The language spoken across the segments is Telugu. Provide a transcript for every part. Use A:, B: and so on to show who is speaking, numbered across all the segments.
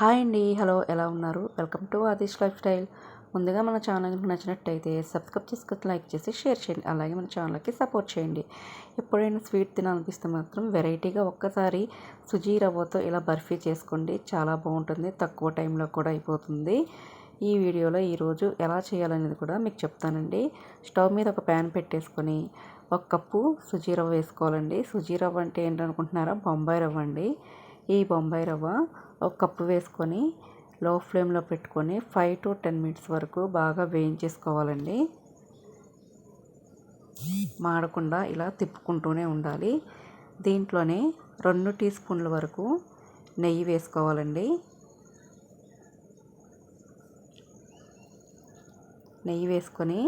A: హాయ్ అండి హలో ఎలా ఉన్నారు? Welcome to Adish lifestyle. ముందుగా మన ఛానల్కి నచ్చినట్టయితే సబ్స్క్రైబ్ చేసుకొని లైక్ చేసి షేర్ చేయండి. అలాగే మన ఛానల్కి సపోర్ట్ చేయండి. ఎప్పుడైనా స్వీట్ తినాలనిపిస్తే మాత్రం వెరైటీగా ఒక్కసారి సుజీ రవ్వతో ఇలా బర్ఫీ చేసుకోండి. చాలా బాగుంటుంది తక్కువ టైంలో కూడా అయిపోతుంది. ఈ వీడియోలో ఈరోజు ఎలా చేయాలనేది కూడా మీకు చెప్తానండి. స్టవ్ మీద ఒక ప్యాన్ పెట్టేసుకొని ఒక కప్పు సుజీ రవ్వ వేసుకోవాలండి. సుజీ రవ్వ అంటే ఏంటనుకుంటున్నారా? బొంబాయి రవ్వ అండి. ఈ బొంబాయి రవ్వ ఒక కప్పు వేసుకొని లో ఫ్లేమ్లో పెట్టుకొని ఫైవ్ టు టెన్ మినిట్స్ వరకు బాగా వేయించేసుకోవాలండి. మాడకుండా ఇలా తిప్పుకుంటూనే ఉండాలి. దీంట్లోనే రెండు టీ స్పూన్ల వరకు నెయ్యి వేసుకోవాలండి. నెయ్యి వేసుకొని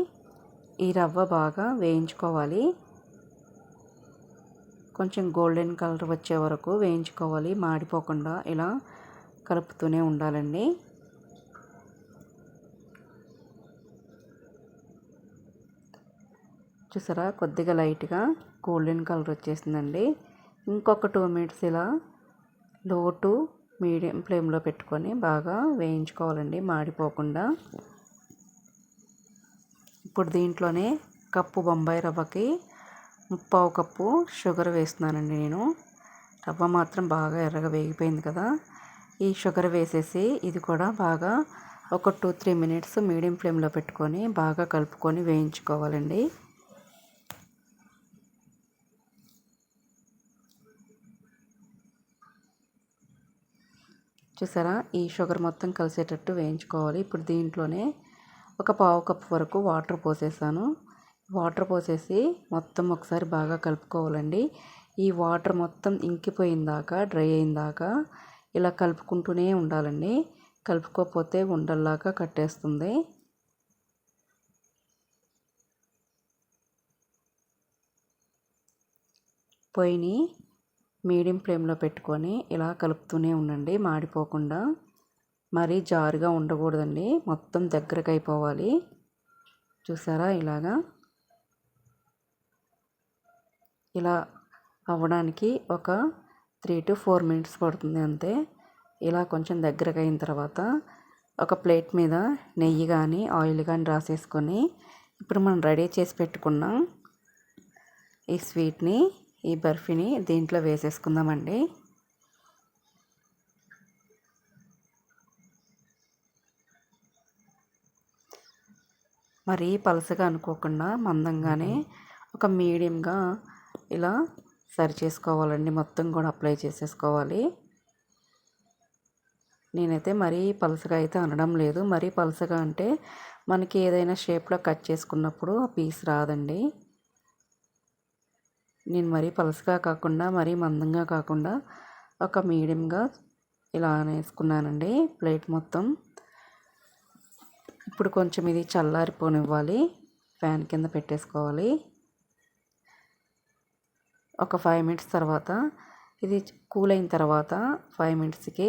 A: ఈ రవ్వ బాగా వేయించుకోవాలి. కొంచెం గోల్డెన్ కలర్ వచ్చే వరకు వేయించుకోవాలి. మాడిపోకుండా ఇలా కలుపుతూనే ఉండాలండి. చూసారా? కొద్దిగా లైట్గా గోల్డెన్ కలర్ వచ్చేసిందండి. ఇంకొక టూ మినిట్స్ ఇలా లో టు మీడియం ఫ్లేమ్లో పెట్టుకొని బాగా వేయించుకోవాలండి. మాడిపోకుండా. ఇప్పుడు దీంట్లోనే కప్పు బొంబాయి రవ్వకి ముప్పావు కప్పు షుగర్ వేస్తున్నానండి నేను. రవ్వ మాత్రం బాగా ఎర్రగా వేగిపోయింది కదా. ఈ షుగర్ వేసేసి ఇది కూడా బాగా ఒక టూ త్రీ మినిట్స్ మీడియం ఫ్లేమ్లో పెట్టుకొని బాగా కలుపుకొని వేయించుకోవాలండి. చూసారా? ఈ షుగర్ మొత్తం కలిసేటట్టు వేయించుకోవాలి. ఇప్పుడు దీంట్లోనే ఒక పావు కప్పు వరకు వాటర్ పోసేసాను. వాటర్ పోసేసి మొత్తం ఒకసారి బాగా కలుపుకోవాలండి. ఈ వాటర్ మొత్తం ఇంకిపోయిందాక డ్రై అయిందాక ఇలా కలుపుకుంటూనే ఉండాలండి. కలుపుకోకపోతే ఉండల్లాగా కట్టేస్తుంది. పొయ్యిని మీడియం ఫ్లేమ్లో పెట్టుకొని ఇలా కలుపుతూనే ఉండండి మాడిపోకుండా. మరీ జారుగా ఉండకూడదండి మొత్తం దగ్గరకు అయిపోవాలి చూసారా ఇలాగా? ఇలా అవ్వడానికి ఒక త్రీ టు ఫోర్ మినిట్స్ పడుతుంది అంతే. ఇలా కొంచెం దగ్గరకు అయిన తర్వాత ఒక ప్లేట్ మీద నెయ్యి కానీ ఆయిల్ కానీ రాసేసుకొని ఇప్పుడు మనం రెడీ చేసి పెట్టుకున్నాం ఈ స్వీట్ని ఈ బర్ఫీని దీంట్లో వేసేసుకుందామండి. మరీ పలసగా అనుకోకుండా మందంగానే ఒక మీడియంగా ఇలా సరి చేసుకోవాలండి. మొత్తం కూడా అప్లై చేసేసుకోవాలి. నేనైతే మరీ పలసగా అయితే అనడం లేదు. మరీ పలసగా అంటే మనకి ఏదైనా షేప్లో కట్ చేసుకున్నప్పుడు ఆ పీస్ రాదండి. నేను మరీ పలసగా కాకుండా మరీ మందంగా కాకుండా ఒక మీడియంగా ఇలా వేసుకున్నానండి ప్లేట్ మొత్తం. ఇప్పుడు కొంచెం ఇది చల్లారిపోనివ్వాలి. ఫ్యాన్ కింద పెట్టేసుకోవాలి. ఒక ఫైవ్ మినిట్స్ తర్వాత ఇది కూల్ అయిన తర్వాత ఫైవ్ మినిట్స్కి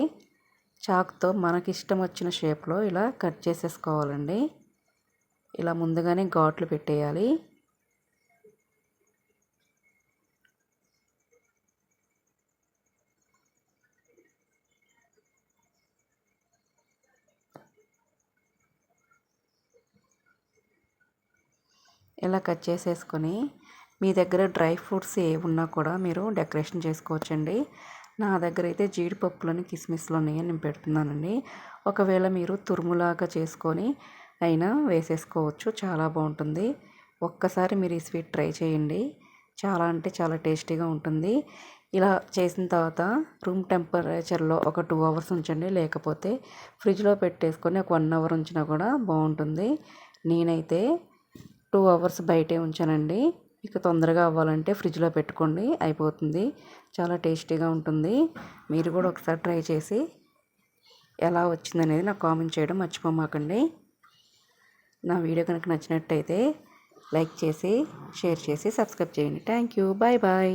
A: చాక్తో మనకి ఇష్టం వచ్చిన షేప్లో ఇలా కట్ చేసేసుకోవాలండి. ఇలా ముందుగానే ఘాట్లు పెట్టేయాలి. ఇలా కట్ చేసేసుకొని మీ దగ్గర డ్రై ఫ్రూట్స్ ఏ ఉన్నా కూడా మీరు డెకరేషన్ చేసుకోవచ్చండి. నా దగ్గర అయితే జీడిపప్పులని కిస్మిస్లోని నేను పెడుతున్నానండి. ఒకవేళ మీరు తురుములాగా చేసుకొని అయినా వేసేసుకోవచ్చు. చాలా బాగుంటుంది. ఒక్కసారి మీరు ఈ స్వీట్ ట్రై చేయండి. చాలా అంటే చాలా టేస్టీగా ఉంటుంది. ఇలా చేసిన తర్వాత రూమ్ టెంపరేచర్లో ఒక టూ అవర్స్ ఉంచండి. లేకపోతే ఫ్రిడ్జ్లో పెట్టేసుకొని ఒక వన్ అవర్ ఉంచినా కూడా బాగుంటుంది. నేనైతే టూ అవర్స్ బయటే ఉంచానండి. మీకు తొందరగా అవ్వాలంటే ఫ్రిడ్జ్లో పెట్టుకోండి అయిపోతుంది. చాలా టేస్టీగా ఉంటుంది. మీరు కూడా ఒకసారి ట్రై చేసి ఎలా వచ్చిందనేది నాకు కామెంట్ చేయడం మర్చిపోమాకండి. నా వీడియో కనుక నచ్చినట్టయితే లైక్ చేసి షేర్ చేసి సబ్స్క్రైబ్ చేయండి. Thank you. Bye bye.